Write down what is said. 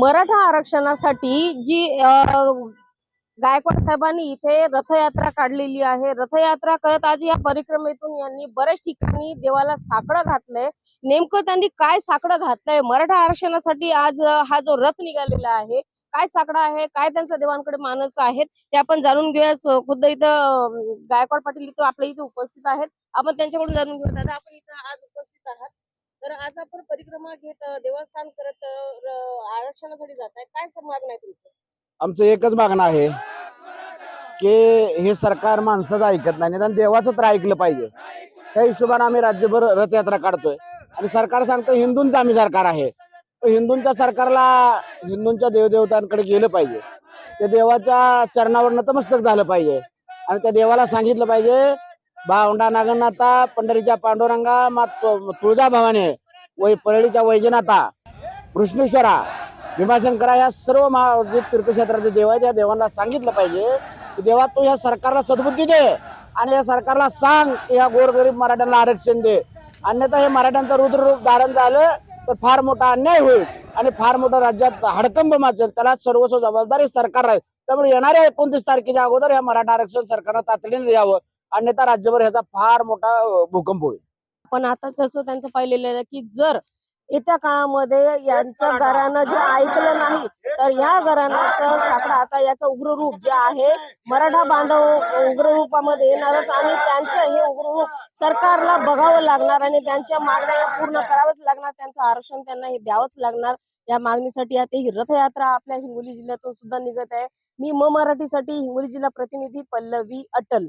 मराठा आरक्षणासाठी जी गायकवाड साहेबांनी इथे रथयात्रा काढलेली आहे. रथयात्रा करत आज या परिक्रमेतून यांनी बऱ्याच ठिकाणी देवाला साकडं घातलंय. नेमकं त्यांनी काय साकडं घातलंय? मराठा आरक्षणासाठी आज हा जो रथ निघालेला आहे काय साकडं आहे? काय त्यांचा देवांकडे मानस आहेत? ते आपण जाणून घेऊया. खुद्द इथं गायकवाड पाटील इथं आपल्या इथे उपस्थित आहेत. आपण त्यांच्याकडून जाणून घेऊ. दादा आपण इथं आज उपस्थित आहात. तर आज आपण परिक्रमा घेत देवस्थान करत आरक्षणासाठी जात आहे काय मागणं आहे तुमचं? आमचं एकच मागणं आहे की हे सरकार माणसाचं ऐकत नाही निदान देवाचं तर ऐकलं पाहिजे. त्या हिशोबाने आम्ही राज्यभर रथयात्रा काढतोय. आणि सरकार सांगतं हिंदूंचं आम्ही सरकार आहे. हिंदूंच्या सरकारला हिंदूंच्या देवदेवतांकडे गेलं पाहिजे. त्या देवाच्या चरणावर नतमस्तक झालं पाहिजे. आणि त्या देवाला सांगितलं पाहिजे भावंडा नागनाथा पंढरीच्या पांडुरंगा मा तु- तुळजाभवानी वै परळीच्या वैजनाथा कृष्णेश्वरा भीमाशंकरा या सर्व महा जे तीर्थक्षेत्राचे देव आहेत. या देवांना सांगितलं पाहिजे की देवा तू ह्या सरकारला सद्बुद्धी दे आणि या सरकारला सांग की ह्या गोरगरीब मराठ्यांना आरक्षण दे. अन्यथा हे मराठ्यांचं रुद्ररूप धारण झालं तर फार मोठा अन्याय होईल आणि फार मोठा राज्यात हडकंब माचेल. त्याला सर्वस्व जबाबदारी सरकार राहील त्यामुळे येणाऱ्या एकोणतीस तारखेच्या अगोदर या मराठा आरक्षण सरकारनं तातडीने द्यावं अन्यथा राज्यभर ह्याचा फार मोठा भूकंप होईल. पण आता जसं त्यांचं पाहिलेलं की जर येत्या काळामध्ये यांचं घरानं जे ऐकलं नाही तर ह्या घराण्याचं साकडं आता याचं उग्र रूप जे आहे मराठा बांधव उग्र रूपामध्ये येणारच आणि त्यांचं हे उग्र रूप सरकारला बघावं लागणार आणि त्यांच्या मागण्या या पूर्ण करावंच लागणार त्यांचं आरक्षण त्यांना हे द्यावंच लागणार. या मागणीसाठी आता ही रथयात्रा आपल्या हिंगोली जिल्ह्यातून सुद्धा निघत आहे. मी म मराठीसाठी हिंगोली जिल्हा प्रतिनिधी पल्लवी अटल.